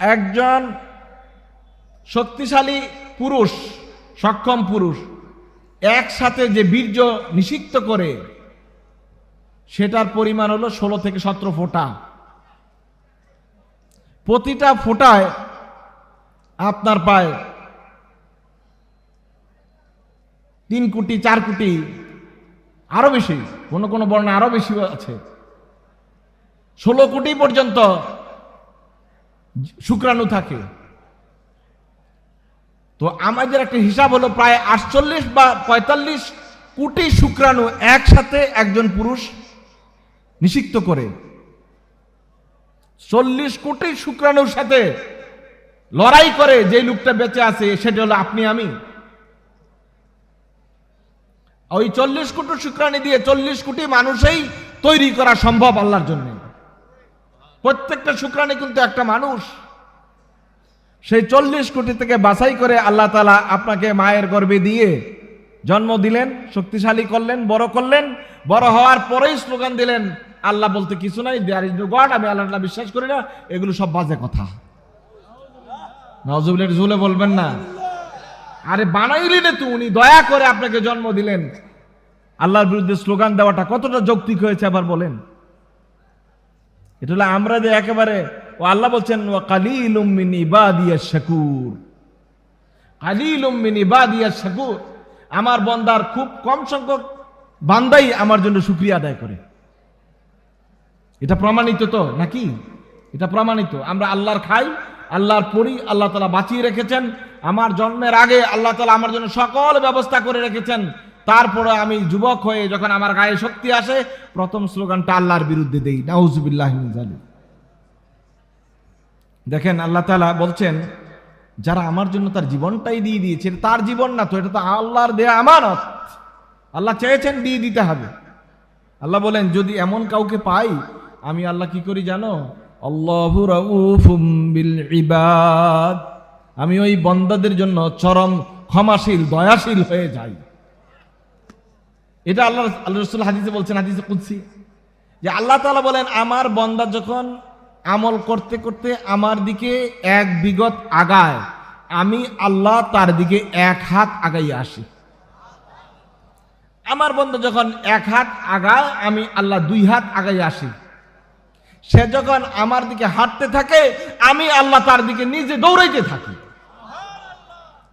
একজন শক্তিশালী পুরুষ, সক্ষম পুরুষ, একসাথে যে বীর্য নিষিক্ত করে, সেটার পরিমাণ হলো ষোলো থেকে সতেরো ফোঁটা। প্রতিটা ফোঁটায় আপনার পায় তিন কোটি, চার কোটি, আরও বেশি, কোনো কোনো বর্ণে আরও বেশি আছে। ষোলো কোটি পর্যন্ত শুক্রাণু থাকে। তো আমাদের একটা হিসাব হলো প্রায় আটচল্লিশ বা পঁয়তাল্লিশ কোটি শুক্রাণু একসাথে একজন পুরুষ নিষিক্ত করে। চল্লিশ কোটি শুক্রাণুর সাথে লড়াই করে যে লোকটা বেঁচে আছে, সেটা হলো আপনি আমি। ওই চল্লিশ কোটি শুক্রাণী দিয়ে চল্লিশ কোটি মানুষই তৈরি করা সম্ভব আল্লাহর জন্য। প্রত্যেকটা শুক্রাণী কিন্তু একটা মানুষ। সেই চল্লিশ কোটি থেকে বাছাই করে আল্লাহ তালা আপনাকে মায়ের গর্ভে দিয়ে জন্ম দিলেন, শক্তিশালী করলেন, বড় করলেন, বড় হওয়ার পরেই স্লোগান দিলেন, আল্লাহ বলতে কিছু নাই দেয়ার ইজ গড আমি আল্লাহ বিশ্বাস করি না, এগুলো সব বাজে কথা। নজরুলের ঝুলে বলবেন না। আরে বানাইলেন তো উনি, দয়া করে আপনাকে জন্ম দিলেন। আল্লাহর বিরুদ্ধে স্লোগান দেওয়াটা কতটা যৌক্তিক হয়েছে, আবার বলেন। এটা হলো আমরা যে একেবারে, ও আল্লাহ বলছেন ও কালিল উম্মিন ইবাদিয়া শাকুর। কালিল উম্মিন ইবাদিয়া শাকুর। আমার বন্দার খুব কম সংখ্যক বান্দাই আমার জন্য শুক্রিয়া আদায় করে। এটা প্রমাণিত তো, নাকি? এটা প্রমাণিত। আমরা আল্লাহর খাই, আল্লাহর পড়ি আল্লাহ তালা বাঁচিয়ে রেখেছেন। আমার জন্মের আগে আল্লাহ তালা আমার জন্য সকল ব্যবস্থা করে রেখেছেন। তারপরে আমি যুবক হয়ে যখন আমার গায়ে শক্তি আসে, প্রথম স্লোগানটা আল্লাহর বিরুদ্ধে দেই, নাউজুবিল্লাহ জালিক। দেখেন আল্লাহ তালা বলছেন, যারা আমার জন্য তার জীবনটাই দিয়ে দিয়েছে তার জীবন না তো, এটা তো আল্লাহর দেয়া আমানত। আল্লাহ চেয়েছেন দিয়ে দিতে হবে। আল্লাহ বলেন, যদি এমন কাউকে পাই, আমি আল্লাহ কি করি জানো? ইবাদ। আমি ওই বন্দাদের জন্য চরম ক্ষমাশীল, দয়াশীল হয়ে যাই। এটা আল্লাহ আল্লাহ রসুল হাদিসে বলছেন, হাদিসে কুদসি, যে আল্লাহ তাআলা বলেন, আমার বন্দা যখন আমল করতে করতে আমার দিকে এক বিগত আগায়, আমি আল্লাহ তার দিকে এক হাত আগাইয়া আসি। আমার বন্ধু যখন এক হাত আগায়, আমি আল্লাহ দুই হাত আগাই আসি। সে যখন আমার দিকে হাঁটতে থাকে, আমি আল্লাহ তার দিকে নিজে দৌড়াইতে থাকি।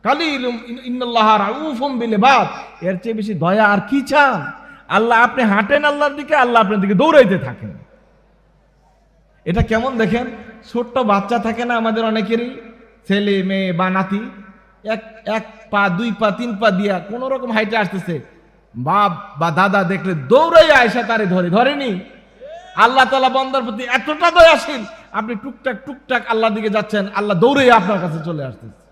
কালিলুম ইন- ইন্নাল্লাহ রাউফুম বিল ইবাদ। এর চেয়ে বেশি দয়া আর কি চান? আল্লাহ আপনি হাঁটেন আল্লাহর দিকে, আল্লাহ আপনার দিকে দৌড়াইতে থাকেন। এটা কেমন দেখেন? ছোট্ট বাচ্চা থাকে না আমাদের অনেকেরই? ছেলে, মেয়ে বা নাতি, এক এক পা, দুই পা, তিন পা দিয়া কোন রকম হাইটে আসতেছে। বাপ বা দাদা দেখলে দৌড়াই আয়সা তারে ধরে। ধরেনি? আল্লাহ তালা বন্দার প্রতি এতটা দয়াশীল। আপনি টুকটাক টুকটাক আল্লাহ দিকে যাচ্ছেন, আল্লাহ দৌড়ে আপনার কাছে চলে আসতেছে।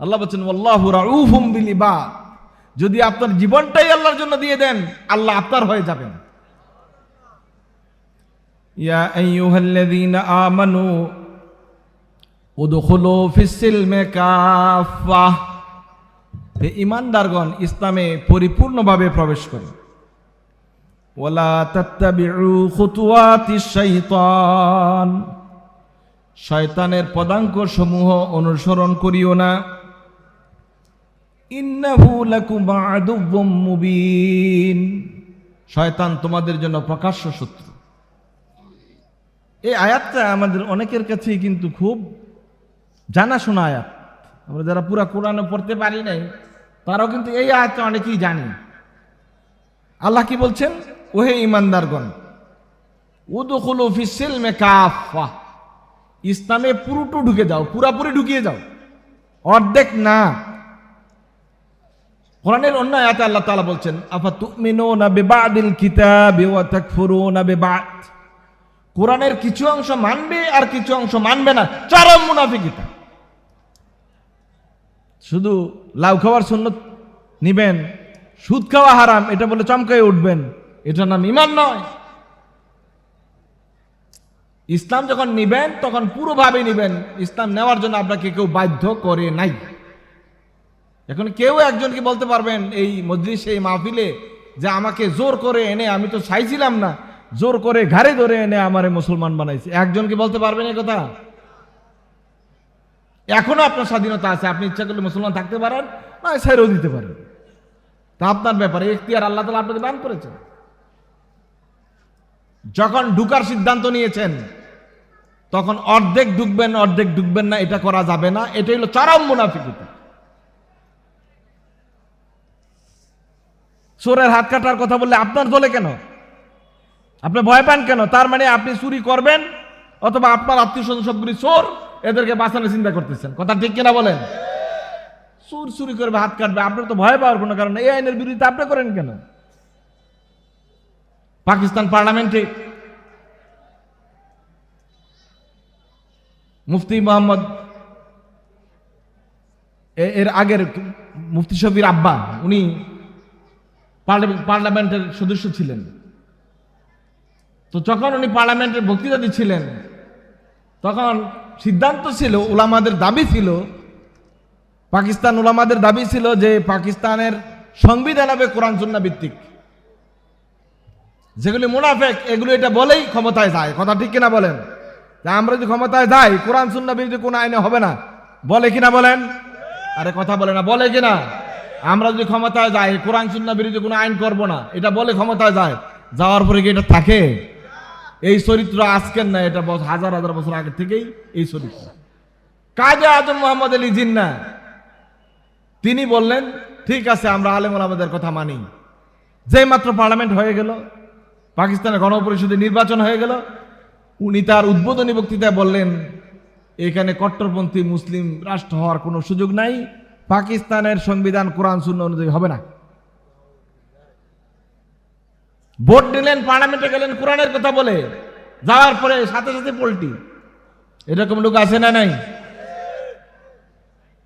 আল্লাহ বলছেন আল্লাহ রাউফুম বিল ইবাদ যদি আপনার জীবনটাই আল্লাহর জন্য দিয়ে দেন, আল্লাহ আপনার হয়ে যাবেন। ইয়া আইয়ুহাল্লাযীনা আমানু উদখুলু ফিস-সিলমি কাফাহ হে ইমানদারগণ ইসলামে পরিপূর্ণভাবে প্রবেশ করুন ওয়ালা তাত্তাবিউ খুতুওয়াতিশ শাইতান। শয়তানের পদাঙ্ক সমূহ অনুসরণ করিও না। শয়তান তোমাদের জন্য প্রকাশ্য শত্রু। এই আয়াতটা আমাদের অনেকের কাছেই কিন্তু খুব জানাশোনা আয়াত। আমরা যারা পুরা কোরআনে পড়তে পারি নাই, তারাও কিন্তু এই আয়াতটা অনেকেই জানি। আল্লাহ কি বলছেন? ওহে ইমানদারগণ, উদখুলু ফিসিলমে কাফা ইসলামে পুরোটো ঢুকে যাও, পুরাপুরি ঢুকিয়ে যাও। অর্ধেক না কোরআনের অন্য আয়াতে আল্লাহ তাআলা বলছেন আফা তুমিনুনা বিবাদিল কিতাবি ওয়া তাকফুরুনা বিবাদ? কোরআনের কিছু অংশ মানবে আর কিছু অংশ মানবে না। চরম মুনাফিকিতা। শুধু লাউ খাওয়ার সুন্নত নিবেন, সুদ খাওয়া হারাম, এটা বলে চমকায় উঠবেন এটা নাম ইমান নয়। ইসলাম যখন নিবেন, তখন পুরোভাবে নিবেন। ইসলাম নেওয়ার জন্য আপনাকে কেউ বাধ্য করে নাই। এখন কেউ একজনকে বলতে পারবেন, এই মজলিসে, এই মাহফিলে যে আমাকে জোর করে এনে আমি তো চাইছিলাম না, জোর করে ঘাড়ে ধরে এনে আমারে মুসলমান বানাইছে। একজনকে বলতে পারবেন এই কথা? এখনও আপনার স্বাধীনতা আছে, আপনি ইচ্ছা করলে মুসলমান থাকতে পারেন, না ছেড়েও দিতে পারেন। তা আপনার ব্যাপারে এখতিয়ার আল্লাহ তালা আপনাকে দান করেছেন। যখন ঢুকার সিদ্ধান্ত নিয়েছেন, তখন অর্ধেক ঢুকবেন অর্ধেক ঢুকবেন না, এটা করা যাবে না এটা হলো চরম মুনাফিকিতা। চোরের হাত কাটার কথা বললে আপনার দলে কেন? আপনি ভয় পান কেন? তার মানে আপনি চুরি করবেন অথবা আপনার আত্মীয় স্বজন সবগুলি চোর, এদেরকে বাঁচানোর চিন্তা করতেছেন। কথা ঠিক কিনা বলেন? চুর চুরি করবে, হাত কাটবে, আপনার তো ভয় পাওয়ার কোনো কারণ এই আইনের বিরুদ্ধে আপনি করেন কেন? পাকিস্তান পার্লামেন্টে মুফতি মোহাম্মদ এর আগের মুফতি শফির আব্বা উনি পার্লামেন্টের সদস্য ছিলেন। তো যখন উনি পার্লামেন্টের বক্তৃতা দিচ্ছিলেন তখন সিদ্ধান্ত ছিল ওলামাদের দাবি ছিল, পাকিস্তান ওলামাদের দাবি ছিল যে পাকিস্তানের সংবিধান হবে কোরআন সুন্না ভিত্তিক। যেগুলি মুনাফেক, এগুলো এটা বলেই ক্ষমতায় যায়। কথা ঠিক কিনা বলেন? আমরা যদি ক্ষমতায় যাই, কোরআন সুন্না বিরুদ্ধে কোনো আইনে হবে না। বলে কিনা বলেন? আরে কথা বলে না, বলে কিনা? আমরা যদি ক্ষমতায় যাই, কোরআন সুন্না বিরুদ্ধে কোনো আইন করব না। এটা বলে ক্ষমতায় যায়। যাওয়ার পরে কি এটা থাকে? এই চরিত্র আজকের না, এটা হাজার হাজার বছর আগে থেকেই এই চরিত্র। কাজে আজম মোহাম্মদ আলী জিন্না, তিনি বললেন, ঠিক আছে, আমরা আলেম আমাদের কথা মানি। যেই মাত্র পার্লামেন্ট হয়ে গেল, পাকিস্তানের গণপরিষদে নির্বাচন হয়ে গেল, উনি তার উদ্বোধনী বক্তৃতায় বললেন, এখানে কট্টরপন্থী মুসলিম রাষ্ট্র হওয়ার কোনো সুযোগ নাই। পাকিস্তানের সংবিধান কোরআন শূন্য অনুযায়ী হবে না। ভোট নিলেন পার্লামেন্টে গেলেন, কোরআনের কথা বলে। যাওয়ার পরে সাথে সাথে পোল্টি এরকম লোক আছে না নাই?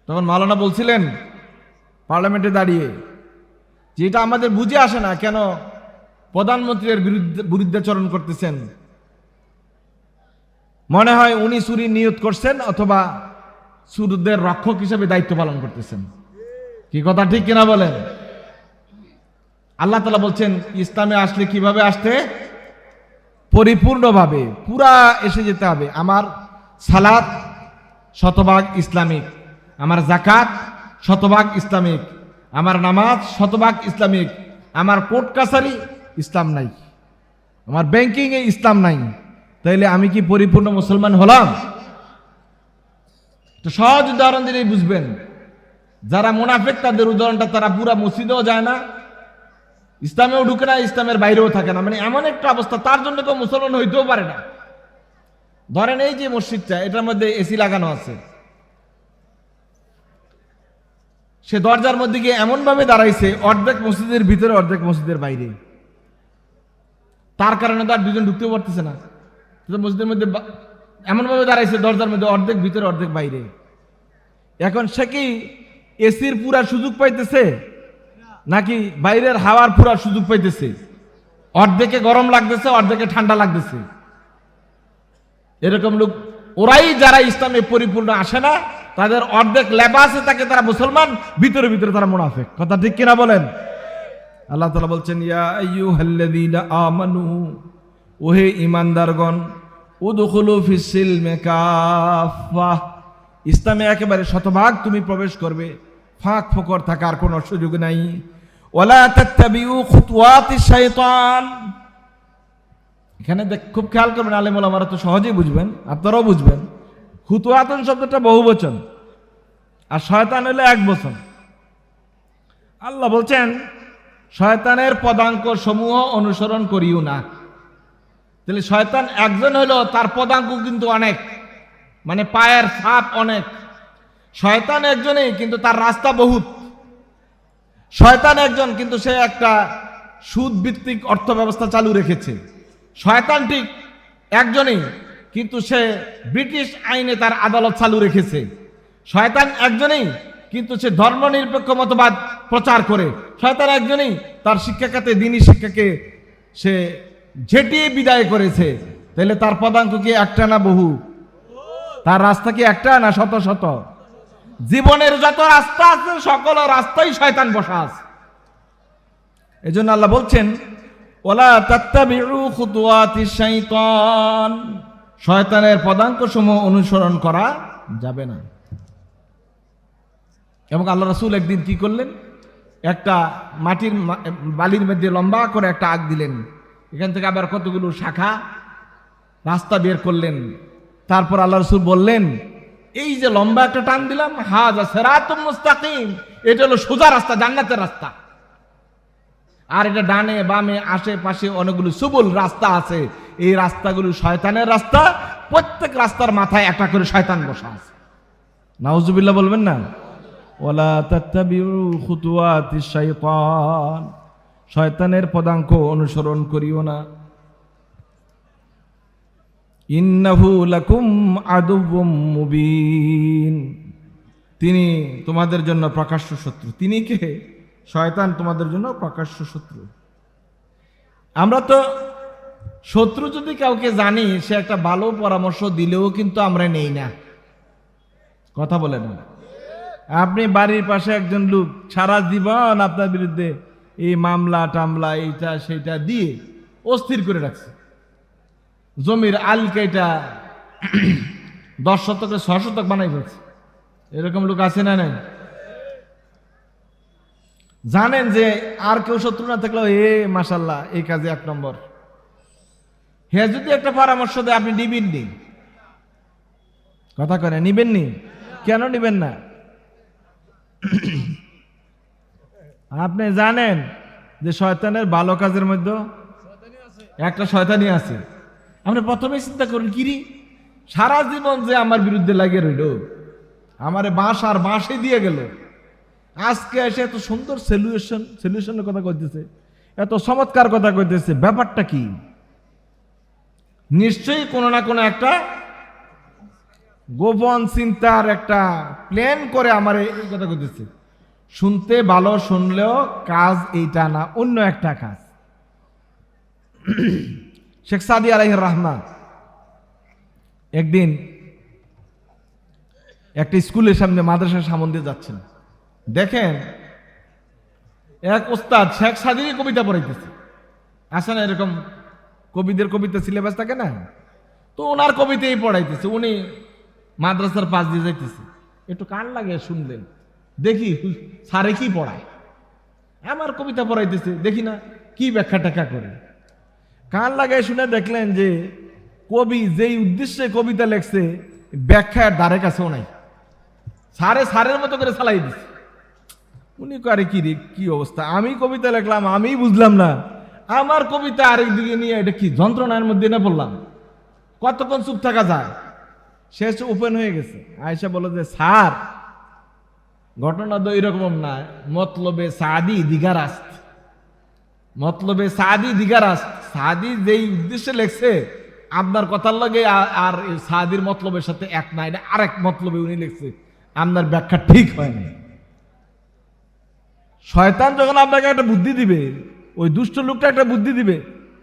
তখন মালানা বলছিলেন, পার্লামেন্টে দাঁড়িয়ে, যে এটা আমাদের বুঝে আসে না, কেন প্রধানমন্ত্রীর বিরুদ্ধে বিরুদ্ধাচরণ করতেছেন? মনে হয় উনি চুরি নিয়োগ করছেন, অথবা সুরদের রক্ষক হিসেবে দায়িত্ব পালন করতেছেন। কি কথা ঠিক কিনা বলেন? আল্লাহ তালা বলছেন, ইসলামে আসলে কীভাবে আসতে? পরিপূর্ণভাবে, পুরা এসে যেতে হবে। আমার সালাদ শতভাগ ইসলামিক, আমার জাকাত শতভাগ ইসলামিক, আমার নামাজ শতভাগ ইসলামিক, আমার কোর্ট কাছারি ইসলাম নাই, আমার ব্যাংকিংয়ে ইসলাম নাই। তাইলে আমি কি পরিপূর্ণ মুসলমান হলাম? তো সহজ উদাহরণ দিলেই বুঝবেন। যারা মুনাফেক, তাদের উদাহরণটা তারা পুরা মসজিদেও যায় না, ইসলামেও ঢুকে না, ইসলামের বাইরেও থাকে না। মানে এমন একটা অবস্থা, তার জন্য কেউ মুসলমান হইতেও পারে না। ধরেন এই যে মসজিদটা, এটার মধ্যে এসি লাগানো আছে। সে দরজার মধ্যে গিয়ে এমন ভাবে দাঁড়াইছে, অর্ধেক মসজিদের ভিতরে, অর্ধেক মসজিদের বাইরে। তার কারণে তার দুজন ঢুকতেও পারতেছে না। মসজিদের মধ্যে এমনভাবে দাঁড়াইছে, দরজার মধ্যে অর্ধেক ভিতরে, অর্ধেক বাইরে। এখন সে কি এসির পুরা সুযোগ পাইতেছে? নাকি বাইরের হাওয়ার পুরা সুযোগ পাইতেছে? অর্ধেকে গরম লাগতেছে, অর্ধেকে ঠান্ডা লাগতেছে। এরকম লোক, ওরাই যারা ইসলামে পরিপূর্ণ আসে না, তাদের অর্ধেক লেবাসে তাকে তারা মুসলমান, ভিতরে ভিতরে তারা মুনাফেক। কথা ঠিক কিনা বলেন? আল্লাহ তালা বলছেন, ইয়া আমানু, ওহে ইমানদারগণ উদখুলু ফিসসিলমে কাফা ইসলামে একেবারে শতভাগ তুমি প্রবেশ করবে। ফাঁক ফোকর থাকার কোনো সুযোগ নাই। ওয়ালা তাত্তাবিউ এখানে খুব খেয়াল করবেন আলেমুল আমরা তো সহজেই বুঝবেন, আপনারাও বুঝবেন। খুতুয়াতন শব্দটা বহু বচন, আর শয়তান হলো এক বচন। আল্লাহ বলছেন, শয়তানের পদাঙ্ক সমূহ অনুসরণ করিও না। তাহলে শয়তান একজন হলো, তার পদাঙ্ক কিন্তু অনেক। মানে পায়ের ছাপ অনেক। শয়তান একজনেই, কিন্তু তার রাস্তা বহুত। শয়তান একজন, কিন্তু সে একটা সুদ ভিত্তিক অর্থ ব্যবস্থা চালু রেখেছে। শয়তান ঠিক একজনই, কিন্তু সে ব্রিটিশ আইনে তার আদালত চালু রেখেছে। শয়তান একজনেই, কিন্তু সে ধর্মনিরপেক্ষ মতবাদ প্রচার করে। শয়তান একজনেই, তার শিক্ষাখাতে, দিনী শিক্ষাকে সে ঝেটিয়ে বিদায় করেছে, তাহলে তার পদাঙ্ক কি একটা না বহু? তার রাস্তা কি একটা না শত শত? জীবনের যত রাস্তা আছে, সকল রাস্তাই শয়তান বসা আছে। এজন্য আল্লাহ বলছেন, ওলা তাত্তাবিউ খুতুওয়াতিশ শাইতান। শয়তানের পদাঙ্ক সমূহ অনুসরণ করা যাবে না। এবং আল্লাহ রসুল একদিন কি করলেন? একটা মাটির বালির মধ্যে লম্বা করে একটা আগ দিলেন। এখান থেকে আবার কতগুলো শাখা রাস্তা বের করলেন। তারপর আল্লাহ রসুল বললেন, এই যে লম্বা একটা টান দিলাম, হাজা সেরাতুম মুস্তাকিম, এটা হলো সোজা রাস্তা, জান্নাতের রাস্তা। আর এটা ডানে বামে আশেপাশে অনেকগুলো সুবুল রাস্তা আছে। এই রাস্তাগুলো শয়তানের রাস্তা, প্রত্যেক রাস্তার মাথায় একটা করে শয়তান বসা আছে। নাউজুবিল্লাহ বলবেন না? ওলা তাত্তাবিউ খুতুয়াতি শাইতান। শয়তানের পদাঙ্ক অনুসরণ করিও না। ইন্নাহু লাকুম আদুব্বুম মুবিন। তিনি তোমাদের জন্য প্রকাশ্য শত্রু। তিনি কে? শয়তান তোমাদের জন্য প্রকাশ্য শত্রু। আমরা তো শত্রু যদি কাউকে জানি, সে একটা ভালো পরামর্শ দিলেও কিন্তু আমরা নেই না। কথা বলে না। আপনি বাড়ির পাশে একজন লোক, সারা জীবন আপনার বিরুদ্ধে এই মামলা টামলা, এইটা সেইটা দিয়ে অস্থির করে রাখছে। জমির আলকেটা দশ শতকে ছ শতক বানাই ফেলছে। এরকম লোক আছে না নাই? জানেন যে আর কেউ শত্রু না থাকলেও, এ মাসাল্লাহ এই কাজে এক নম্বর। হ্যাঁ যদি একটা পরামর্শ দেয়, আপনি নিবেন নি? কথা করে নিবেন নি? কেন নিবেন না? আপনি জানেন যে শয়তানের ভালো কাজের মধ্যে একটা শয়তানি আছে। আপনি প্রথমে চিন্তা করুন কিরি সারা জীবন যে আমার বিরুদ্ধে লাগিয়ে রইল, আমারে বাঁশ আর বাঁশে দিয়ে গেল। আজকে এসে এত সুন্দর সলিউশন সলিউশনের কথা কইতেছে, এত চমৎকার কথা কইতেছে, ব্যাপারটা কি? নিশ্চয়ই কোনো না কোনো একটা গোপন চিন্তার একটা প্ল্যান করে আমার এই কথা কইতেছে। শুনতে ভালো, শুনলেও কাজ এইটা না, অন্য একটা কাজ। শেখ সাদি আলাইহির রহমান একদিন একটা স্কুলের সামনে মাদ্রাসার সামন যাচ্ছেন। দেখেন, এক ওস্তাদ শেখ সাদিরই কবিতা পড়াইতেছে। আসে না এরকম কবিদের কবিতা সিলেবাস থাকে না? তো ওনার কবিতাই পড়াইতেছে, উনি মাদ্রাসার পাশ দিয়ে যাইতেছে। একটু কান লাগে শুনলেন। দেখি, স্যারে কি পড়ায়? আমার কবিতা পড়াইতেছে, দেখি না, কি ব্যাখ্যা টাকা করে। কান লাগায় শুনে দেখলেন যে, কবি যেই উদ্দেশ্যে কবিতা লেখছে, ব্যাখ্যার দ্বারে কাছেও নাই। সারে সারের মতো করে চালাই দিছে। উনি করে কি রে, কি অবস্থা? আমি কবিতা লেখলাম আমি বুঝলাম না। আমার কবিতা আরেক দিকে নিয়ে, এটা কি যন্ত্রণার মধ্যে না পড়লাম? কতক্ষণ চুপ থাকা যায়? শেষ ওপেন হয়ে গেছে। আয়সা বলো যে, স্যার ঘটনা তো এরকম না। মতলবে সাদি দিগারাস্ত মতলবে সাদি দিগারাস্ত সাদি যেই উদ্দেশ্যে লেখছে, আপনার কথার লগে আর সাদির মতলবের সাথে এক না এটা আরেক মতলবে উনি লিখছে, আপনার ব্যাখ্যা ঠিক হয়নি। শয়তান যখন আপনাকে একটা বুদ্ধি দিবে, ওই দুষ্ট লোকটা একটা বুদ্ধি দিবে,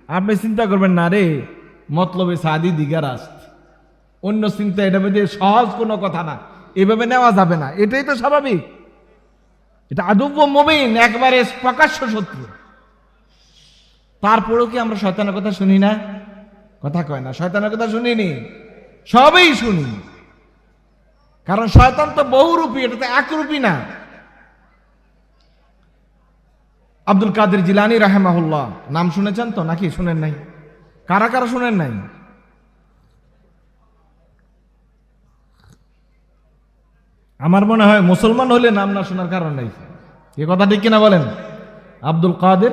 আপনি চিন্তা করবেন, না রে, মতলবে সাদি দিগারাস্ত অন্য চিন্তা এটা মধ্যে সহজ কোনো কথা না। এভাবে নেওয়া যাবে না। এটাই তো স্বাভাবিক। এটা আদব্য মবিন, একবারে প্রকাশ্য শত্রু। তারপরেও কি আমরা শয়তানের কথা শুনি না? কথা কয় না, শয়তানের কথা শুনিনি। সবই শুনি। কারণ শয়তান তো বহুরূপী, এটা তো একরূপী না। আব্দুল কাদের জিলানি রাহেমাহুল্লাহ, নাম শুনেছেন তো? নাকি শুনেন নাই? কারা কারা শুনেন নাই? আমার মনে হয় মুসলমান হলে নাম না শোনার কারণ নাই। এ কথা ঠিক কিনা বলেন? আব্দুল কাদের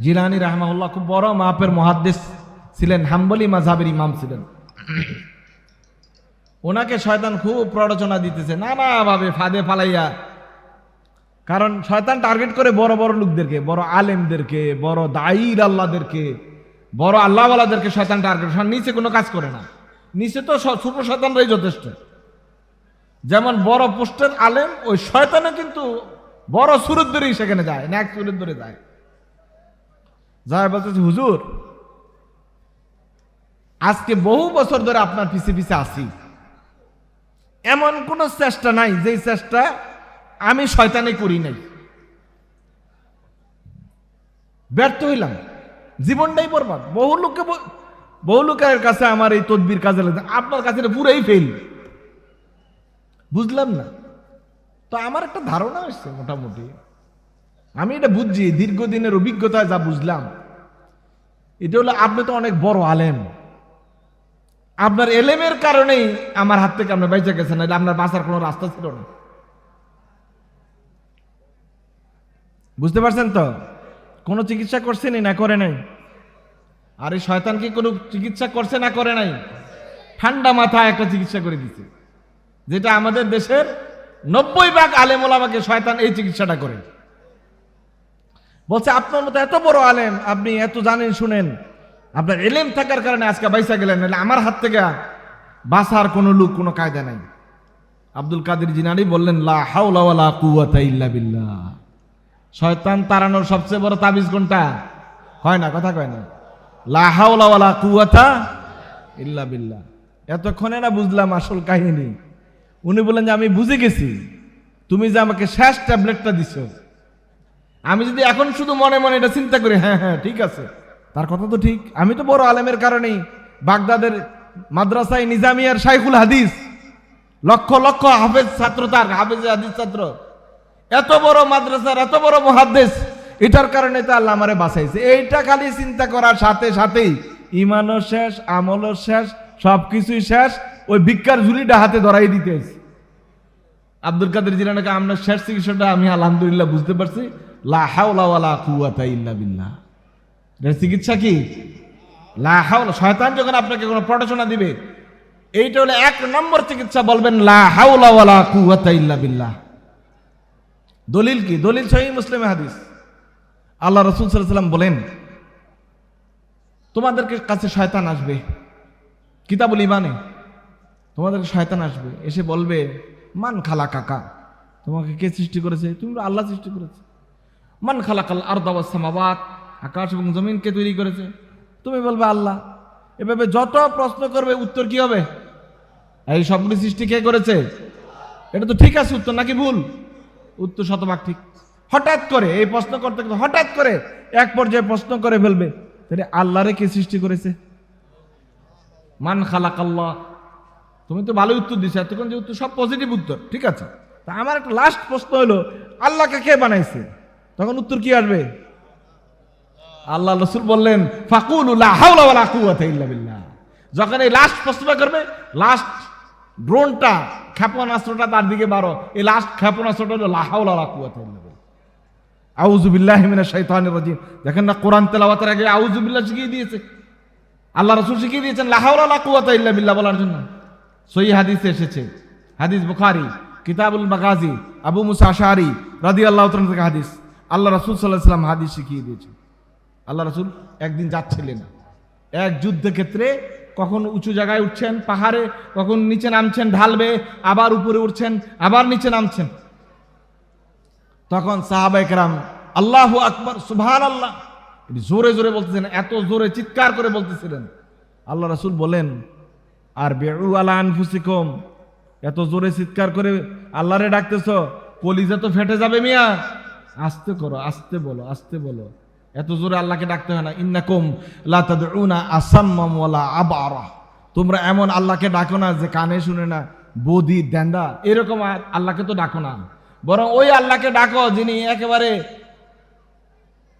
জিলানি রাহমাহুল্লাহ খুব বড় মাপের মহাদ্দেশ ছিলেন, হাম্বলি মাঝাবের ইমাম ছিলেন। ওনাকে শয়তান খুব প্ররোচনা দিতেছে, নানাভাবে ফাঁদে ফালাইয়া। কারণ শয়তান টার্গেট করে বড় বড় লোকদেরকে, বড় আলেমদেরকে, বড় দায়ীর আল্লাহদেরকে, বড় আল্লাহওয়ালাদেরকে শয়তান টার্গেট নিচে কোনো কাজ করে না। নিচে তো ছোট শয়তানরাই যথেষ্ট। যেমন বড় পোস্টের আলেম, ওই শয়তানে কিন্তু বড় সুরত ধরেই সেখানে যায়, ন্যাক সুরত ধরে যায়। যায় বলতেছে, হুজুর, আজকে বহু বছর ধরে আপনার পিছে পিছে আসি এমন কোন চেষ্টা নাই, যেই চেষ্টা আমি শয়তানে করি নাই। ব্যর্থ হইলাম। জীবনটাই বরবাদ। বহু লোককে বহু লোকের কাছে আমার এই তদবির কাজে লাগে আপনার কাছে পুরাই ফেল বুঝলাম না। তো আমার একটা ধারণা এসছে মোটামুটি। আমি এটা বুঝছি, দীর্ঘদিনের অভিজ্ঞতায় যা বুঝলাম। এটা হলো, আপনি তো অনেক বড় আলেম। আপনার এলেমের কারণেই আমার হাত থেকে আপনি বেঁচে গেছেন, নাহলে আপনার বাঁচার কোনো রাস্তা ছিল না। বুঝতে পারছেন তো? কোনো চিকিৎসা করছেনই না করে নাই? আর এই শয়তান কি কোনো চিকিৎসা করছে না করে নাই? ঠান্ডা মাথায় একটা চিকিৎসা করে দিছে। যেটা আমাদের দেশের নব্বই ভাগ আলেম ওলামাকে শয়তান এই চিকিৎসাটা করে। বলছে, আপনার মতো এত বড় আলেম, আপনি এত জানেন, শুনেন। আপনার এলেম থাকার কারণে আজকে বাইসা গেলেন আমার হাত থেকে বাসার কোনো লোক, কোনো কায়দা নাই। আব্দুল কাদের জিনানি বললেন, লা ইল্লা বিল্লাহ। শয়তান তাড়ানোর সবচেয়ে বড় তাবিজ কোনটা? হয় না, কথা কয় না। লা হাওলা ইল্লা বিল্লাহ। এতক্ষণে না বুঝলাম আসল কাহিনী। উনি বললেন যে, আমি বুঝে গেছি। তুমি যে আমাকে শেষ ট্যাবলেটটা দিছো। আমি যদি এখন শুধু মনে মনে এটা চিন্তা করি হ্যাঁ হ্যাঁ ঠিক আছে। তার কথা তো ঠিক। আমি তো বড় আলেমের কারণেই বাগদাদের মাদ্রাসায় নিজামিয়ার শাইখুল হাদিস, লক্ষ লক্ষ হাফেজ ছাত্র তার, হাফেজ হাদিস ছাত্র। এত বড় মাদ্রাসার, এত বড় মহাদ্দেশ এটার কারণে তো আল্লাহ আমারে বাঁচাইছে। এইটা খালি চিন্তা করার সাথে সাথেই ইমানও শেষ, আমলও শেষ, সবকিছুই শেষ। ওই ভিক্ষার ঝুলিটা হাতে ধরাই দিতে আব্দুল কাদের জিলানাকে আপনার শেষ চিকিৎসাটা আমি আলহামদুলিল্লাহ বুঝতে পারছি। লা হাওলা ওয়ালা কুওয়াতা ইল্লা বিল্লাহ। এটার চিকিৎসা কি? লা শয়তান যখন আপনাকে কোনো প্রটেশনা দিবে, এইটা হলো এক নম্বর চিকিৎসা, বলবেন লা হাওলা ওয়ালা কুওয়াতা ইল্লা বিল্লাহ। দলিল কি? দলিল সহি মুসলিমে হাদিস। আল্লাহ রসুল সাল্লাম বলেন, তোমাদেরকে কাছে শয়তান আসবে। কিতাবুল ইমানে তোমাদেরকে শয়তান আসবে, এসে বলবে, মান খালা কাকা তোমাকে কে সৃষ্টি করেছে? তুমি আল্লাহ সৃষ্টি করেছে। মান খালাকাল আরদাওয়াস সামাওয়াত। আকাশ এবং জমিন কে তৈরি করেছে। তুমি বলবে, আল্লাহ। এভাবে যত প্রশ্ন করবে, উত্তর কি হবে? এই সবগুলি সৃষ্টি কে করেছে? এটা তো ঠিক আছে, উত্তর নাকি ভুল? উত্তর শতভাগ ঠিক। হঠাৎ করে, এই প্রশ্ন করতে করতে হঠাৎ করে এক পর্যায়ে প্রশ্ন করে ফেলবে, তাহলে আল্লাহরে কে সৃষ্টি করেছে? মান খালাক আল্লাহ তুমি তো ভালো উত্তর দিছো, এতক্ষণ যে উত্তর, সব পজিটিভ উত্তর, ঠিক আছে? তা আমার একটা লাস্ট প্রশ্ন হলো, আল্লাহকে কে বানাইছে? তখন উত্তর কি আসবে? আল্লাহ রসুল বললেন, ফাকুল যখন এই লাস্ট প্রশ্নটা করবে লাস্ট ড্রোনটা ক্ষেপণাস্ত্রটা তার দিকে বারো এই লাস্ট ক্ষেপণাস্ত্রটা হলো লাহাউলা কুয়াতে আউজুবিল্লাহ শৈতানির রাজিম। দেখেন না, কোরআন তেলাওয়াতের আগে আউজুবিল্লাহ শিখিয়ে দিয়েছে। আল্লাহ রসুল শিখিয়ে দিয়েছেন লাহাউলা কুয়াতা ইল্লা বিল্লাহ বলার জন্য। সই হাদিসে এসেছে। হাদিস বুখারি, কিতাবুল মাগাজি, আবু মুসা আশারি রাদি আল্লাহ থেকে হাদিস। আল্লাহ রসুল সাল্লাহ সাল্লাম হাদিস শিখিয়ে দিয়েছে আল্লাহ রসুল একদিন যাচ্ছিলেন। এক যুদ্ধক্ষেত্রে কখন উঁচু জায়গায় উঠছেন, পাহাড়ে, কখন নিচে নামছেন, ঢালবে, আবার উপরে উঠছেন, আবার নিচে নামছেন। তখন সাহাবাইকরাম আল্লাহ আকবর সুভান আল্লাহ জোরে জোরে বলতেছেন এত জোরে চিৎকার করে বলতেছিলেন। আল্লাহ রসুল বলেন আর বেড়ু আলা আনফুসিকম। এত জোরে চিৎকার করে আল্লাহরে ডাকতেছ, কলিজা তো ফেটে যাবে মিয়া। আস্তে করো, আস্তে বলো আস্তে বলো। এত জোরে আল্লাহকে ডাকতে হয় না। ইন্নাকুম লা তাদউনা আসাম্মাম ওয়ালা আবারা। তোমরা এমন আল্লাহকে ডাকো না যে কানে শুনে না, বদি দ্যান্ডা এরকম আল্লাহকে তো ডাকো না। বরং ওই আল্লাহকে ডাকো যিনি একেবারে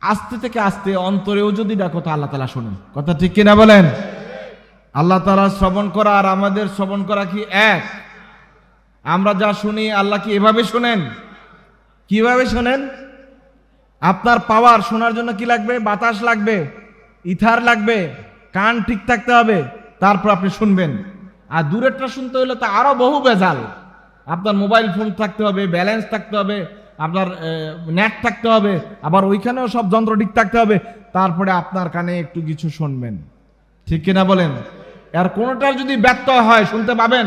আস্তে থেকে আস্তে অন্তরেও যদি ডাকো, তো আল্লাহ তালা শোনেন। কথা ঠিক কিনা বলেন? আল্লাহ তালা শ্রবণ করা আর আমাদের শ্রবণ করা কি এক? আমরা যা শুনি, আল্লাহ কি এভাবে শোনেন? কীভাবে শোনেন? আপনার পাওয়ার শোনার জন্য কি লাগবে? বাতাস লাগবে? ইথার লাগবে? কান ঠিক থাকতে হবে? তারপর আপনি শুনবেন। আর দূরেরটা শুনতে হলে তো আরও বহু বেজাল। আপনার মোবাইল ফোন থাকতে হবে, ব্যালেন্স থাকতে হবে, আপনার নেট থাকতে হবে, আবার ওইখানেও সব যন্ত্র ঠিক থাকতে হবে। তারপরে আপনার কানে একটু কিছু শুনবেন। ঠিক কিনা বলেন? আর কোনোটার যদি ব্যর্থ হয়, শুনতে পাবেন?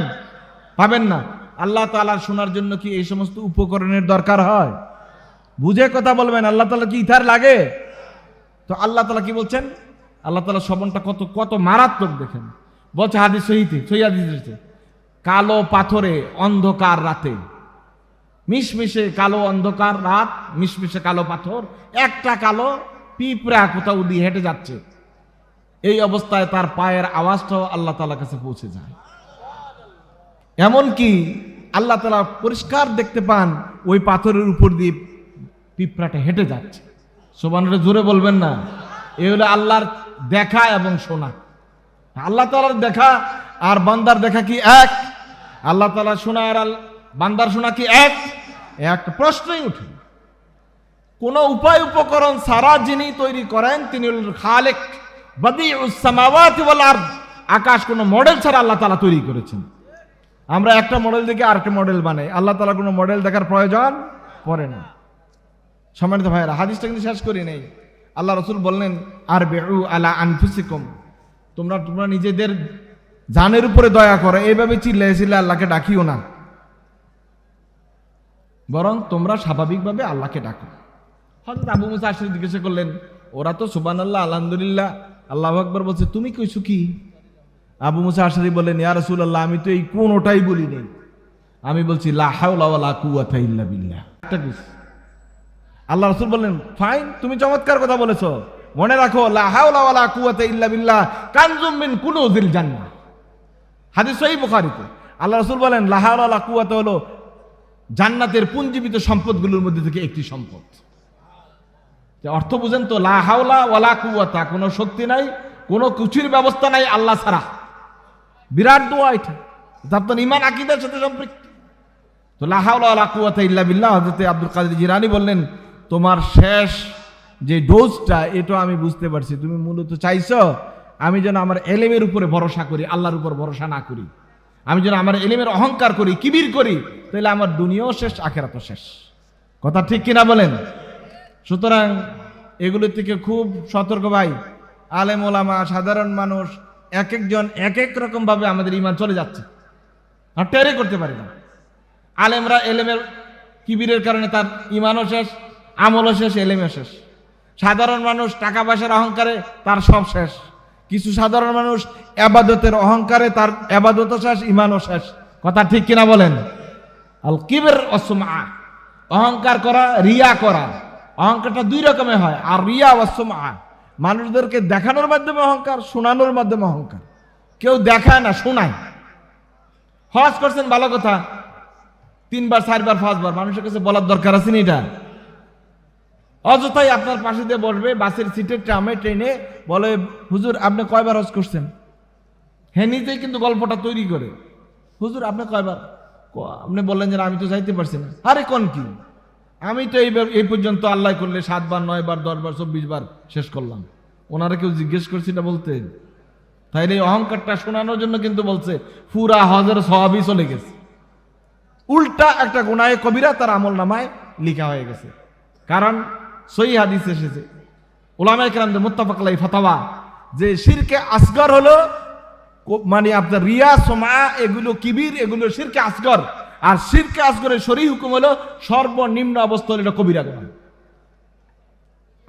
পাবেন না। আল্লাহ তালা শোনার জন্য কি এই সমস্ত উপকরণের দরকার হয়? বুঝে কথা বলবেন, আল্লাহ তালা কি ইথার লাগে? তো আল্লাহ তালা কি বলছেন? আল্লাহ তালা শ্রবণটা কত কত মারাত্মক দেখেন। বলছে হাদিস সহিতে, সহি হাদিস কালো পাথরে অন্ধকার রাতে। মিশমিশে কালো অন্ধকার রাত, মিশমিশে কালো পাথর, একটা কালো পিঁপড়া কোথাও দিয়ে হেঁটে যাচ্ছে। এই অবস্থায় তার পায়ের আওয়াজটাও আল্লাহ তালার কাছে পৌঁছে যায়। এমনকি আল্লাহ তালা পরিষ্কার দেখতে পান, ওই পাথরের উপর দিয়ে পিঁপড়াটা হেঁটে যাচ্ছে। সোবানটা জোরে বলবেন না। এ হলো আল্লাহর দেখা এবং শোনা। আল্লাহ তালার দেখা আর বান্দার দেখা কি এক? আল্লাহ তালা শোনা আর বান্দার শোনা কি এক? এ একটা প্রশ্নই উঠে। কোন উপায় উপকরণ সারা যিনি তৈরি করেন, তিনি হলেন খালেক। আকাশ কোনো মডেল ছাড়া আল্লাহ তালা তৈরি করেছেন। আমরা একটা মডেল দেখে আরেকটা মডেল বানাই। আল্লাহ তালা কোনো মডেল দেখার প্রয়োজন পড়ে না। সম্মানিত ভাইয়েরা, হাদিসটা কিন্তু শেষ করি নেই। আল্লাহ রসুল বললেন আর বেউ আলা আনফুসিকম। তোমরা তোমরা নিজেদের জানের উপরে দয়া করো। এইভাবে চিল্লাই চিল্লে আল্লাহকে ডাকিও না। বরং তোমরা স্বাভাবিকভাবে আল্লাহকে ডাকো। হয়তো আবু মুসা আশরি জিজ্ঞাসা করলেন ওরা তো সুবান আল্লাহ আলহামদুলিল্লাহ আল্লাহ আকবর বলছে, তুমি কইছো কি? আবু মুসা আশরি বললেন, ইয়া আল্লাহ আমি তো এই কোন ওটাই বলি নেই। আমি বলছি, লা আল্লাহ রসুল বললেন, ফাইন, তুমি চমৎকার কথা বলেছ। মনে রাখো বিল্লাহ, কানজুম মিন হাদিস আল্লাহ রসুল বলেন, লা হাওলা ওয়ালা কুওয়াতা হলো জান্নাতের পুঞ্জীবিত সম্পদগুলোর মধ্যে থেকে একটি সম্পদ। যে অর্থ বুঝেন তো, লা হাওলা ওয়ালা কুওয়াতা, কোনো শক্তি নাই, কোনো কিছুর ব্যবস্থা নাই আল্লাহ ছাড়া। বিরাট দোয়া এটা। আপনার ইমান, আকিদার সাথে সম্পৃক্ত। তো লা হাওলা ওয়ালা কুওয়াতা ইল্লা বিল্লাহ, হযরত আব্দুল কাদের জিলানী বললেন, তোমার শেষ যে ডোজটা, এটা আমি বুঝতে পারছি। তুমি মূলত চাইছ আমি যেন আমার এলেমের উপরে ভরসা করি, আল্লাহর উপর ভরসা না করি। আমি যেন আমার এলেমের অহংকার করি, কিবির করি, তাহলে আমার দুনিয়াও শেষ, আখেরাতও শেষ। কথা ঠিক কিনা বলেন? সুতরাং এগুলো থেকে খুব সতর্ক ভাই। আলেম ওলামা, সাধারণ মানুষ এক একজন এক এক রকম ভাবে আমাদের ইমান চলে যাচ্ছে। আর টেরে করতে পারি না। আলেমরা এলেমের কিবিরের কারণে তার ইমানও শেষ, আমলও শেষ, এলেমও শেষ। সাধারণ মানুষ টাকা পয়সার অহংকারে তার সব শেষ। কিছু সাধারণ মানুষ আবাদতের অহংকারে তার আবাদতও শেষ ইমানও শেষ। কথা ঠিক কিনা বলেন? আল কিবের অসমা অহংকার করা, রিয়া করা। অহংকারটা দুই রকমের হয়, আর রিয়া অসমা মানুষদেরকে দেখানোর মাধ্যমে অহংকার, শোনানোর মাধ্যমে অহংকার। কেউ দেখায় না, শোনায়। হজ করছেন ভালো কথা, তিনবার, চারবার, পাঁচবার, মানুষের কাছে বলার দরকার আছে এটা? অযথাই আপনার পাশে দিয়ে বসবে, বাসের সিটে, ট্রামে, ট্রেনে, বলে, হুজুর, আপনি কয়বার হজ করছেন? হ্যাঁ নিজেই কিন্তু গল্পটা তৈরি করে। হুজুর, আপনি কয়বার? আপনি বললেন যে, আমি তো যাইতে পারছি না। আরে, কোন কি? আমি তো এইবার এই পর্যন্ত আল্লাহ করলে সাতবার, নয়বার, দশবার চব্বিশ বার শেষ করলাম। ওনারা কেউ জিজ্ঞেস করছি না বলতে। তাইলে এই অহংকারটা শোনানোর জন্য কিন্তু বলছে, পুরা হজের সবাবই চলে গেছে। উল্টা একটা গুনায় কবিরা তার আমল নামায় লিখা হয়ে গেছে। কারণ সই হাদিস এসেছে। ওলামায় কেরামদের মোত্তাফাকলাই ফতাবা যে শিরকে আসগর হলো মানে আপনার রিয়া, সোমা, এগুলো কিবির, এগুলো শিরকে আসগর। আর শিরকে আসগরের শরী হুকুম হলো সর্বনিম্ন অবস্থা হলো এটা কবিরা গুণা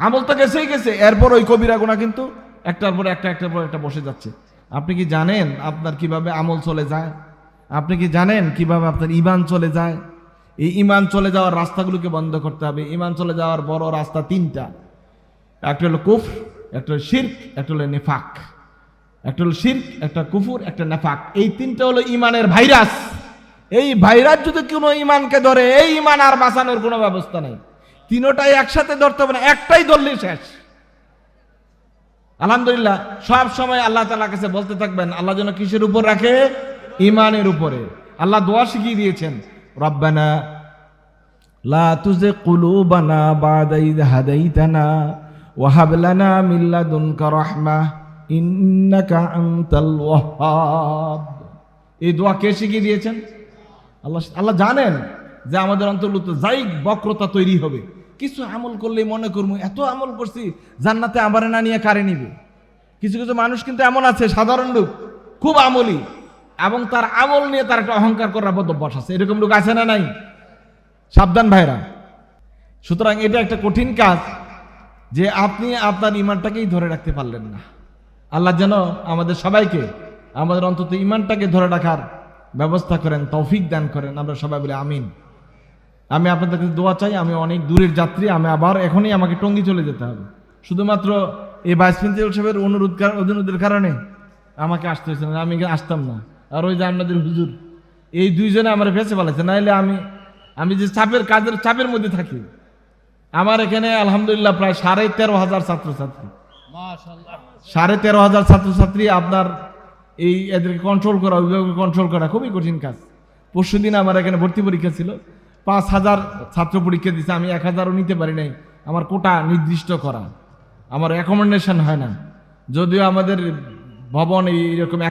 আমল তো গেছেই গেছে, এরপর ওই কবিরা গুণা কিন্তু একটার পর একটা, একটার পর একটা বসে যাচ্ছে। আপনি কি জানেন আপনার কীভাবে আমল চলে যায়? আপনি কি জানেন কীভাবে আপনার ইমান চলে যায়? এই ইমান চলে যাওয়ার রাস্তাগুলোকে বন্ধ করতে হবে। ইমান চলে যাওয়ার বড় রাস্তা তিনটা। একটা হলো কুফ একটা হলো শির্ক, একটা হলো নেফাক। একটা হলো শির্ক, একটা কুফুর, একটা নেফাক। এই তিনটা হলো ইমানের ভাইরাস। এই ভাইরাস যদি কোনো ইমানকে ধরে, এই ইমান আর বাঁচানোর কোনো ব্যবস্থা নেই। তিনোটাই একসাথে ধরতে হবে না, একটাই ধরলে শেষ। আলহামদুলিল্লাহ, সব সময় আল্লাহ তালা কাছে বলতে থাকবেন, আল্লাহ যেন কিসের উপর রাখে? ইমানের উপরে। আল্লাহ দোয়া শিখিয়ে দিয়েছেন, রব্বানা লা তুজে কুলুবানা বাদা ইদ হাদাইতানা ওয়াহাব লানা মিন লাদুনকা রাহমাহ ইন্নাকা আনতাল ওয়াহ্হাব। এই দোয়া কে শিখিয়ে দিয়েছেন? আল্লাহ আল্লাহ জানেন যে আমাদের অন্তর্ভুক্ত যাই বক্রতা তৈরি হবে। কিছু আমল করলেই মনে করব এত আমল করছি, জান্নাতে আবার না নিয়ে কারে নিবে? কিছু কিছু মানুষ কিন্তু এমন আছে, সাধারণ লোক, খুব আমলি, এবং তার আমল নিয়ে তার একটা অহংকার করার মতো অভ্যাস আছে। এরকম লোক আছে না নাই? সাবধান ভাইরা। সুতরাং এটা একটা কঠিন কাজ যে আপনি আপনার ইমানটাকেই ধরে রাখতে পারলেন না। আল্লাহ যেন আমাদের সবাইকে, আমাদের অন্তত ইমানটাকে ধরে রাখার ব্যবস্থা করেন তৌফিক দান করেন আমরা সবাই বলে আমিন। আমি আপনাদের কাছে দোয়া চাই আমি অনেক দূরের যাত্রী আমি আবার এখনই আমাকে টঙ্গি চলে যেতে হবে। শুধুমাত্র এই ভাইস প্রিন্সিপাল সাহেবের অনুরোধ অনুরোধের কারণে আমাকে আসতে হয়েছে না আমি আসতাম না। আর ওই যে আপনাদের হুজুর এই দুইজনে আমার ফেসে ফেলাইছে নাইলে আমি আমি যে চাপের কাজের চাপের মধ্যে থাকি আমার এখানে আলহামদুলিল্লাহ প্রায় সাড়ে তেরো হাজার ছাত্রছাত্রী। সাড়ে তেরো হাজার ছাত্রছাত্রী আপনার এই এদেরকে কন্ট্রোল করা, অভিভাবককে কন্ট্রোল করা খুবই কঠিন কাজ। পরশু দিন আমার এখানে ভর্তি পরীক্ষা ছিল। পাঁচ হাজার ছাত্র পরীক্ষা দিচ্ছে আমি এক হাজারও নিতে পারি নাই। আমার কোটা নির্দিষ্ট করা। আমার রেকমেন্ডেশন হয় না। যদিও আমাদের ভবন এইরকম